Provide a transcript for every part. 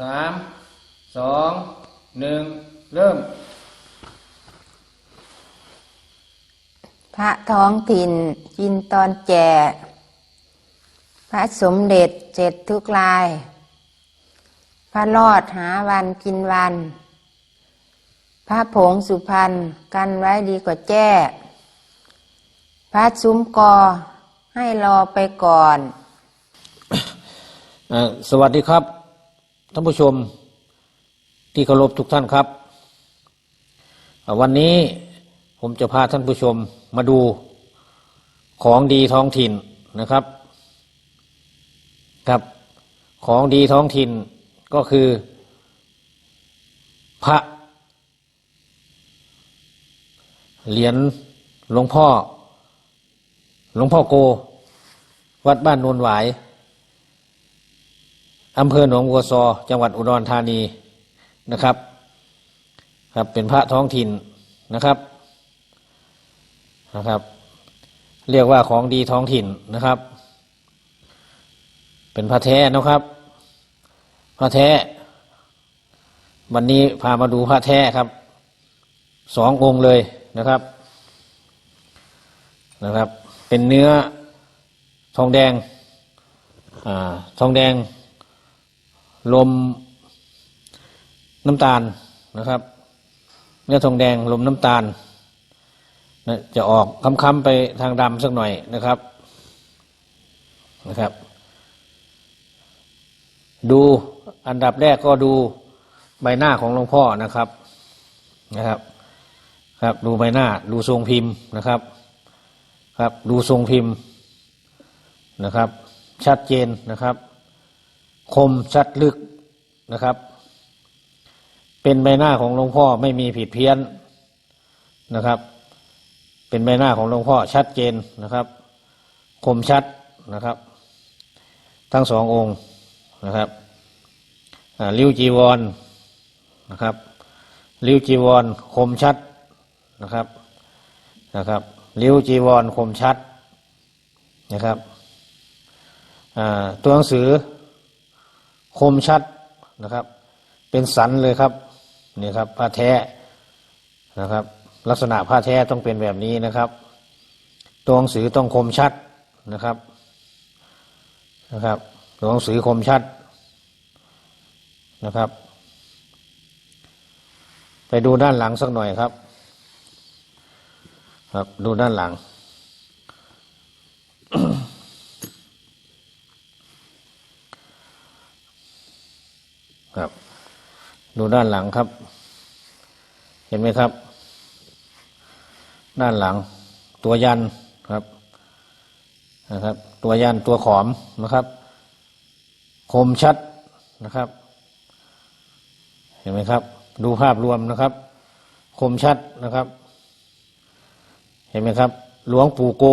สามสองหนึ่งเริ่ม พระท้องถิ่นกินตอนแก่พระสมเด็จเจ็ดทุกลาย พระรอดหาวันกินวัน พระผงสุพรรณกันไว้ดีกว่าแจ้ พระซุ้มกอให้รอไปก่อนอ่าสวัสดีครับ ท่านผู้ชมที่เคารพทุกท่านครับ วันนี้ผมจะพาท่านผู้ชมมาดูของดีท้องถิ่นนะครับครับ ของดีท้องถิ่นก็คือ พระ เหรียญหลวงพ่อ หลวงพ่อโก วัดบ้านโนนหวาย อำเภอหนองบัวซอ จังหวัดอุดรธานีนะครับ ครับเป็นพระท้องถิ่นนะครับนะครับ เรียกว่าของดีท้องถิ่นนะครับ เป็นพระแท้นะครับพระแท้ วันนี้พามาดูพระแท้ครับสององค์เลยนะครับนะครับ เป็นเนื้อทองแดงอ่าทองแดง ลมน้ำตาลนะครับเนื้อทองแดงลมน้ำตาลจะออกค้ำๆไปทางดำสักหน่อยนะครับนะครับ ดูอันดับแรกก็ดูใบหน้าของหลวงพ่อนะครับนะครับ ครับดูใบหน้าดูทรงพิมพ์นะครับ ครับดูทรงพิมพ์นะครับ ชัดเจนนะครับ คมชัดลึกนะครับ เป็นใบหน้าของหลวงพ่อไม่มีผิดเพี้ยนนะครับ เป็นใบหน้าของหลวงพ่อชัดเจนนะครับ คมชัดนะครับ ทั้งสององค์นะครับลิ้วจีวรนะครับลิ้วจีวรคมชัดนะครับนะครับลิ้วจีวรคมชัดนะครับตัวหนังสือ คมชัดนะครับ เป็นสันเลยครับนี่ครับผ้าแท้นะครับ ลักษณะผ้าแท้ต้องเป็นแบบนี้นะครับ ตัวหนังสือต้องคมชัดนะครับนะครับตัวหนังสือคมชัดนะครับ ไปดูด้านหลังสักหน่อยครับ ครับดูด้านหลัง ครับ ดูด้านหลังครับ เห็นไหมครับ ด้านหลัง ตัวยันครับนะครับ ตัวยันตัวขอมนะครับ คมชัดนะครับ เห็นไหมครับ ดูภาพรวมนะครับ คมชัดนะครับ เห็นไหมครับ หลวงปู่โก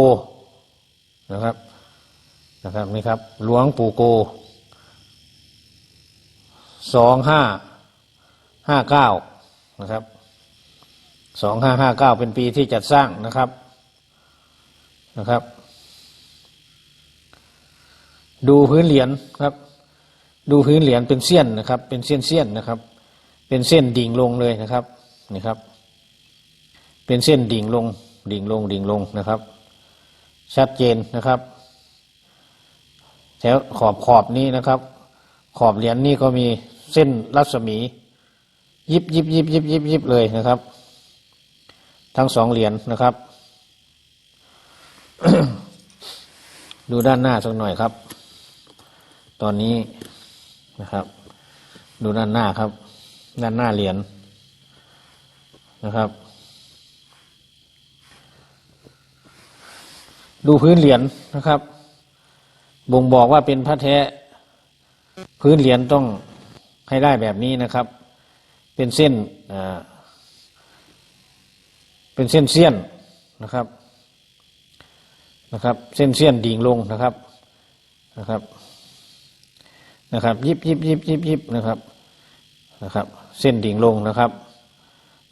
นะครับนะครับนี่ครับ หลวงปู่โก สองห้าห้าเก้านะครับสองห้าห้าเก้าเป็นปีที่จัดสร้างนะครับนะครับ ดูพื้นเหรียญครับ ดูพื้นเหรียญเป็นเส้นนะครับ เป็นเส้นเส้นนะครับ เป็นเส้นดิ่งลงเลยนะครับนี่ครับ เป็นเส้นดิ่งลง ดิ่งลงดิ่งลงนะครับ ชัดเจนนะครับแถวขอบขอบนี้นะครับ ขอบเหรียญนี่ก็มี เส้นรัศมี ยิบยิบยิบยิบยิบยิบเลยนะครับ ทั้งสองเหรียญนะครับ ดูด้านหน้าสักหน่อยครับ ตอนนี้นะครับ ดูด้านหน้าครับ ด้านหน้าเหรียญนะครับ ดูพื้นเหรียญนะครับบ่งบอกว่าเป็นพระแท้ พื้นเหรียญต้อง ให้ได้แบบนี้นะครับ เป็นเส้นเป็นเส้นเสี้ยนนะครับนะครับ เส้นเสี้ยนดิ่งลงนะครับนะครับนะครับ ยิบยิบยิบยิบยิบนะครับนะครับ เส้นดิ่งลงนะครับ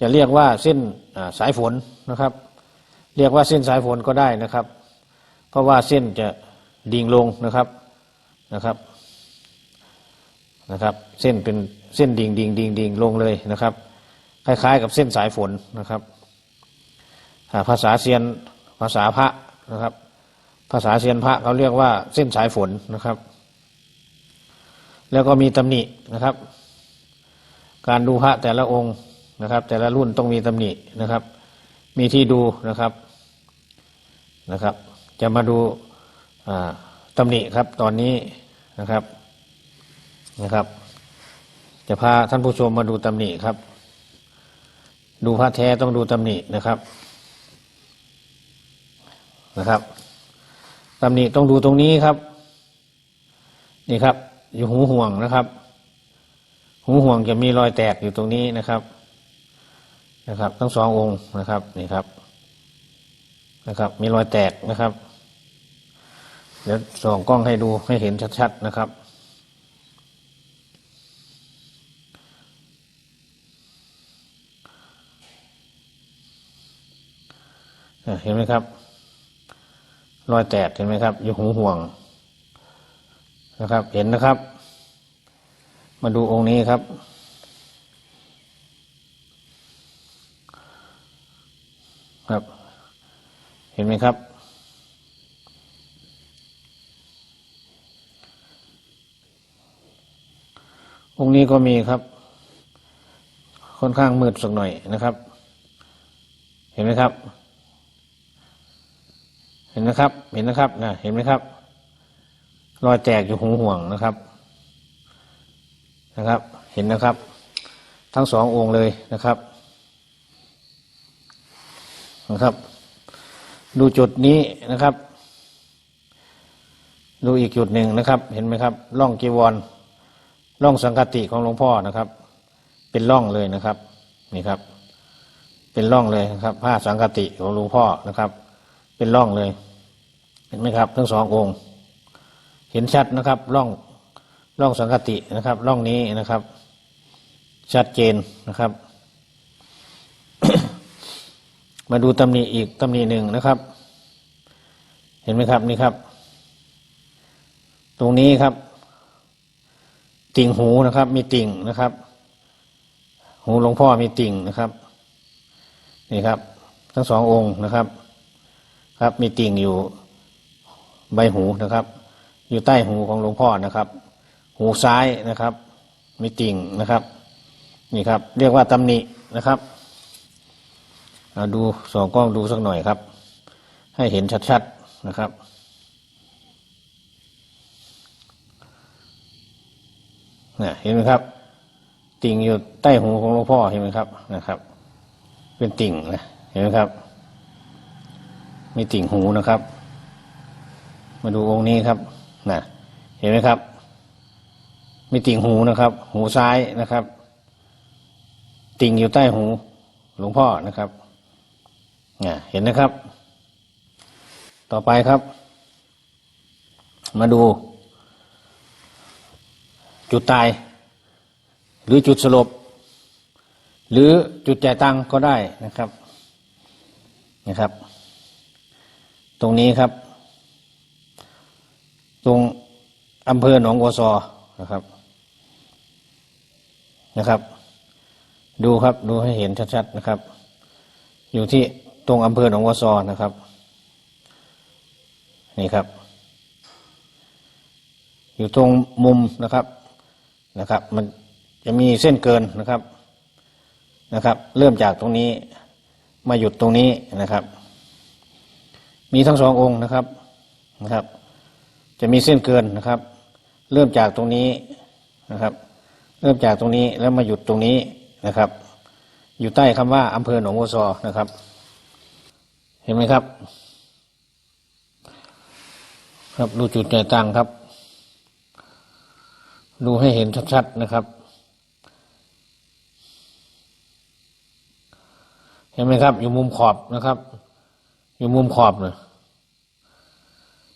จะเรียกว่าเส้นสายฝนนะครับ เรียกว่าเส้นสายฝนก็ได้นะครับ เพราะว่าเส้นจะดิ่งลงนะครับนะครับ นะครับ เส้นเป็นเส้นดิ่งดิ่งดิ่งดิ่งลงเลยนะครับ คล้าย ๆ กับเส้นสายฝนนะครับภาษาเซียนภาษาพระนะครับ ภาษาเซียนพระเขาเรียกว่าเส้นสายฝนนะครับ แล้วก็มีตำหนินะครับ การดูพระแต่ละองค์นะครับ แต่ละรุ่นต้องมีตำหนินะครับ มีที่ดูนะครับนะครับ จะมาดูอ่าตำหนิครับตอนนี้นะครับ นะครับ จะพาท่านผู้ชมมาดูตำหนิครับ ดูพระแท้ต้องดูตำหนินะครับนะครับตำหนิต้องดูตรงนี้ครับ นี่ครับ อยู่หูห่วงนะครับ หูห่วงจะมีรอยแตกอยู่ตรงนี้นะครับ นะครับ ทั้งสององค์นะครับนี่ครับ นะครับ มีรอยแตกนะครับ เดี๋ยวส่องกล้องให้ดูให้เห็นชัดๆนะครับ เห็นไหมครับ รอยแตกเห็นไหมครับ อยู่หูห่วงนะครับ เห็นนะครับ มาดูองค์นี้ครับ ครับ เห็นไหมครับ องค์นี้ก็มีครับ ค่อนข้างมืดสักหน่อยนะครับ เห็นไหมครับ เห็นนะครับ เห็นนะครับนะเห็นไหมครับ รอยแตกอยู่หูห่วงนะครับ นะครับ เห็นนะครับ ทั้งสององค์เลยนะครับนะครับ ดูจุดนี้นะครับ ดูอีกจุดหนึ่งนะครับ เห็นไหมครับร่องจีวรร่องสังกติของหลวงพ่อนะครับ เป็นร่องเลยนะครับนี่ครับ เป็นร่องเลยนะครับ ผ้าสังกติของหลวงพ่อนะครับ เป็นร่องเลย เห็นไหมครับ ทั้งสององค์ เห็นชัดนะครับร่องร่องสังกตินะครับร่องนี้นะครับ ชัดเจนนะครับ มาดูตำหนิอีกตำหนิหนึ่งนะครับ เห็นไหมครับนี่ครับ ตรงนี้ครับ ติ่งหูนะครับ มีติ่งนะครับ หูหลวงพ่อมีติ่งนะครับนี่ครับ ทั้งสององค์นะครับ ครับ มีติ่งอยู่ใบหูนะครับ อยู่ใต้หูของหลวงพ่อนะครับ หูซ้ายนะครับ มีติ่งนะครับ นี่ครับ เรียกว่าตำหนินะครับเอาดูสองกล้องดูสักหน่อยครับ ให้เห็นชัดๆนะครับนะเห็นไหมครับ ติ่งอยู่ใต้หูของหลวงพ่อเห็นไหมครับนะครับ เป็นติ่งนะเห็นไหมครับ มีติ่งหูนะครับ มาดูองค์นี้ครับนะเห็นไหมครับ มีติ่งหูนะครับ หูซ้ายนะครับ ติ่งอยู่ใต้หูหลวงพ่อนะครับนะเห็นนะครับ ต่อไปครับ มาดู จุดตาย หรือจุดสลบหรือจุดจ่ายตังก็ได้นะครับนะครับ รงนี้ครับ ตรงอำเภอหนองบัวซอนะครับ นะครับ ดูครับดูให้เห็นชัดๆนะครับ อยู่ที่ตรงอำเภอหนองบัวซอนะครับ นี่ครับ อยู่ตรงมุมนะครับนะครับ มันจะมีเส้นเกินนะครับนะครับ เริ่มจากตรงนี้มาหยุดตรงนี้นะครับ มีทั้งสององค์นะครับนะครับ จะมีเส้นเกินนะครับ เริ่มจากตรงนี้นะครับ เริ่มจากตรงนี้แล้วมาหยุดตรงนี้นะครับ อยู่ใต้คำว่าอำเภอหนองบัวซอนะครับ เห็นไหมครับ ครับดูจุดจ่ายตังค์ครับ ดูให้เห็นชัดๆนะครับ เห็นไหมครับ อยู่มุมขอบนะครับ อยู่มุมขอบเลย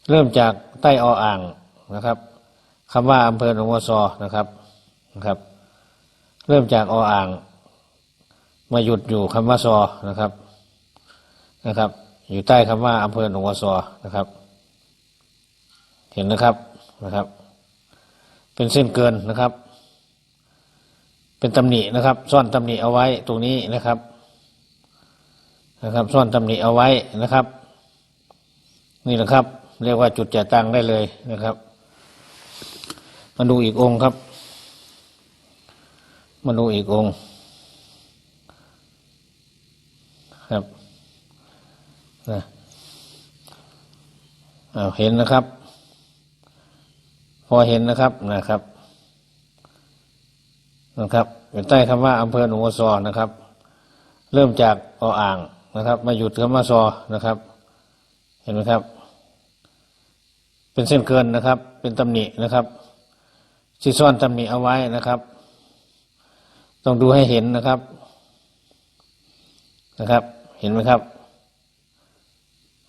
เริ่มจากใต้ออ่างนะครับคำว่าอำเภอหนองบัวซอนะครับนะครับ เริ่มจากออ่าง มาหยุดอยู่คำว่าซอนะครับนะครับ อยู่ใต้คำว่าอำเภอหนองบัวซอนะครับ เห็นนะครับนะครับ เป็นเส้นเกินนะครับ เป็นตำหนินะครับ ซ่อนตำหนิเอาไว้ตรงนี้นะครับนะครับ ซ่อนตำหนิเอาไว้นะครับ นี่แหละครับ เรียกว่าจุดจ่ายตังได้เลยนะครับ มาดูอีกองค์ครับ มาดูอีกองค์ครับนะอ้าเห็นนะครับ พอเห็นนะครับนะครับนะครับเป็นใต้คำว่าอำเภอหนองซอนะครับ เริ่มจากออ่างนะครับ มาหยุดคำว่าซอนะครับ เห็นไหมครับ เป็นเส้นเกินนะครับ เป็นตำหนินะครับที่ซ่อนตำหนิเอาไว้นะครับ ต้องดูให้เห็นนะครับนะครับ เห็นไหมครับ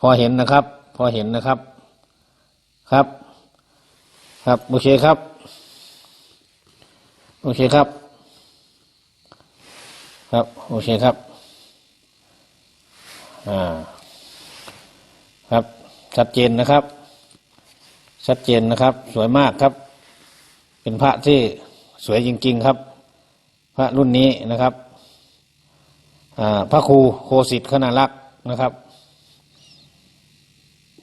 พอเห็นนะครับ พอเห็นนะครับครับ ครับโอเคครับ โอเคครับ ครับโอเคครับอ่าครับชัดเจนนะครับ ชัดเจนนะครับ สวยมากครับ เป็นพระที่สวยจริง ๆครับ พระรุ่นนี้นะครับพระครูโคสิทธิ์ขนารักษ์นะครับ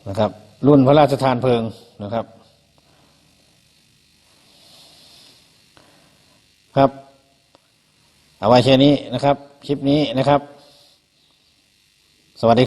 นะครับ รุ่นพระราชทานเพลิงนะครับ ครับเอาไว้แค่นี้นะครับ คลิปนี้นะครับ สวัสดี